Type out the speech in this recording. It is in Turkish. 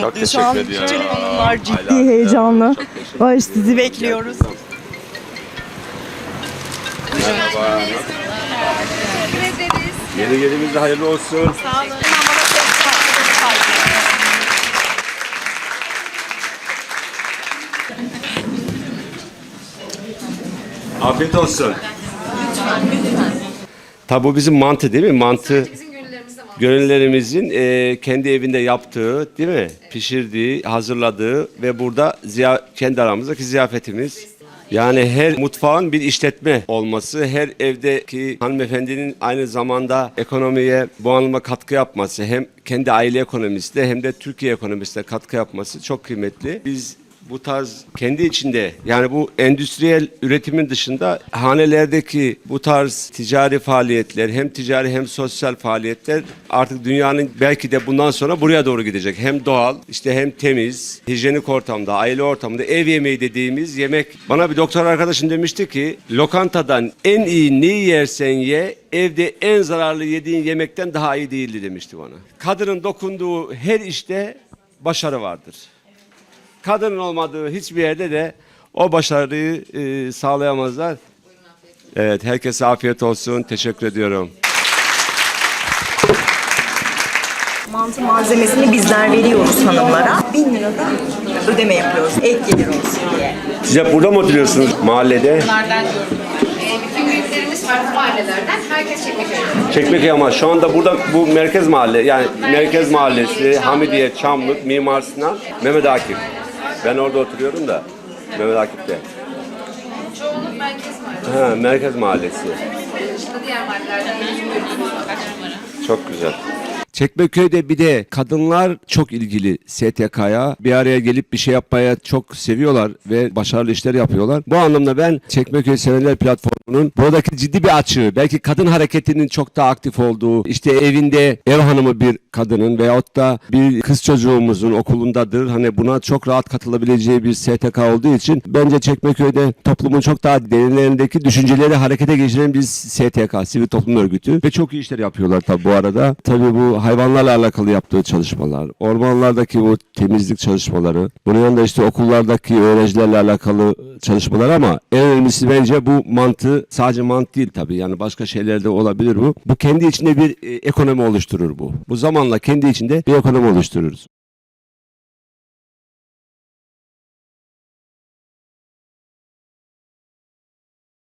Çok teşekkür an ediyorum. Tülin Hanım var ciddi Ayla, heyecanlı. çok teşekkür ederim. sizi bekliyoruz. Merhaba. Yeni gelimiz de hayırlı olsun. Afiyet olsun. Tabi bu bizim mantı değil mi? Mantı gönüllerimizin e, kendi evinde yaptığı değil mi? Pişirdiği, hazırladığı ve burada ziya, kendi aramızdaki ziyafetimiz. Yani her mutfağın bir işletme olması, her evdeki hanımefendinin aynı zamanda ekonomiye, bu anlamda katkı yapması, hem kendi aile ekonomisine hem de Türkiye ekonomisine katkı yapması çok kıymetli. Biz bu tarz kendi içinde yani bu endüstriyel üretimin dışında hanelerdeki bu tarz ticari faaliyetler hem ticari hem sosyal faaliyetler artık dünyanın belki de bundan sonra buraya doğru gidecek. Hem doğal işte hem temiz, hijyenik ortamda, aile ortamında ev yemeği dediğimiz yemek. Bana bir doktor arkadaşım demişti ki lokantadan en iyi neyi yersen ye evde en zararlı yediğin yemekten daha iyi değildi demişti bana. Kadının dokunduğu her işte başarı vardır kadının olmadığı hiçbir yerde de o başarıyı e, sağlayamazlar. Evet, herkese afiyet olsun. Teşekkür ediyorum. Mantı malzemesini bizler veriyoruz hanımlara. 1000 lirada ödeme yapıyoruz. Ek gelir olsun diye. Siz hep burada mı oturuyorsunuz mahallede? Bunlardan. Ee, bütün büyüklerimiz farklı mahallelerden. Herkes Çekmeköy'de. Çekmeköy ama şu anda burada bu merkez mahalle yani merkez mahallesi, Hamidiye, Çamlık, Mimar Sinan, Mehmet Akif. Ben orada oturuyorum da Mehmet Akif'te. Çoğunluk merkez mahalle. Ha, merkez mahallesi. Dışında diğer mahallelerden buluyoruz. Kaç numara? Çok güzel. Çekmeköy'de bir de kadınlar çok ilgili STK'ya. Bir araya gelip bir şey yapmaya çok seviyorlar ve başarılı işler yapıyorlar. Bu anlamda ben Çekmeköy Sevenler Platformu'nun buradaki ciddi bir açığı, belki kadın hareketinin çok daha aktif olduğu, işte evinde ev hanımı bir kadının veyahut da bir kız çocuğumuzun okulundadır. Hani buna çok rahat katılabileceği bir STK olduğu için bence Çekmeköy'de toplumun çok daha derinlerindeki düşünceleri harekete geçiren bir STK, sivil toplum örgütü ve çok iyi işler yapıyorlar tabii bu arada. Tabii bu hayvanlarla alakalı yaptığı çalışmalar, ormanlardaki bu temizlik çalışmaları, bunun yanında işte okullardaki öğrencilerle alakalı çalışmalar ama en önemlisi bence bu mantı sadece mantı değil tabii yani başka şeyler de olabilir bu. Bu kendi içinde bir e, ekonomi oluşturur bu. Bu zamanla kendi içinde bir ekonomi oluştururuz.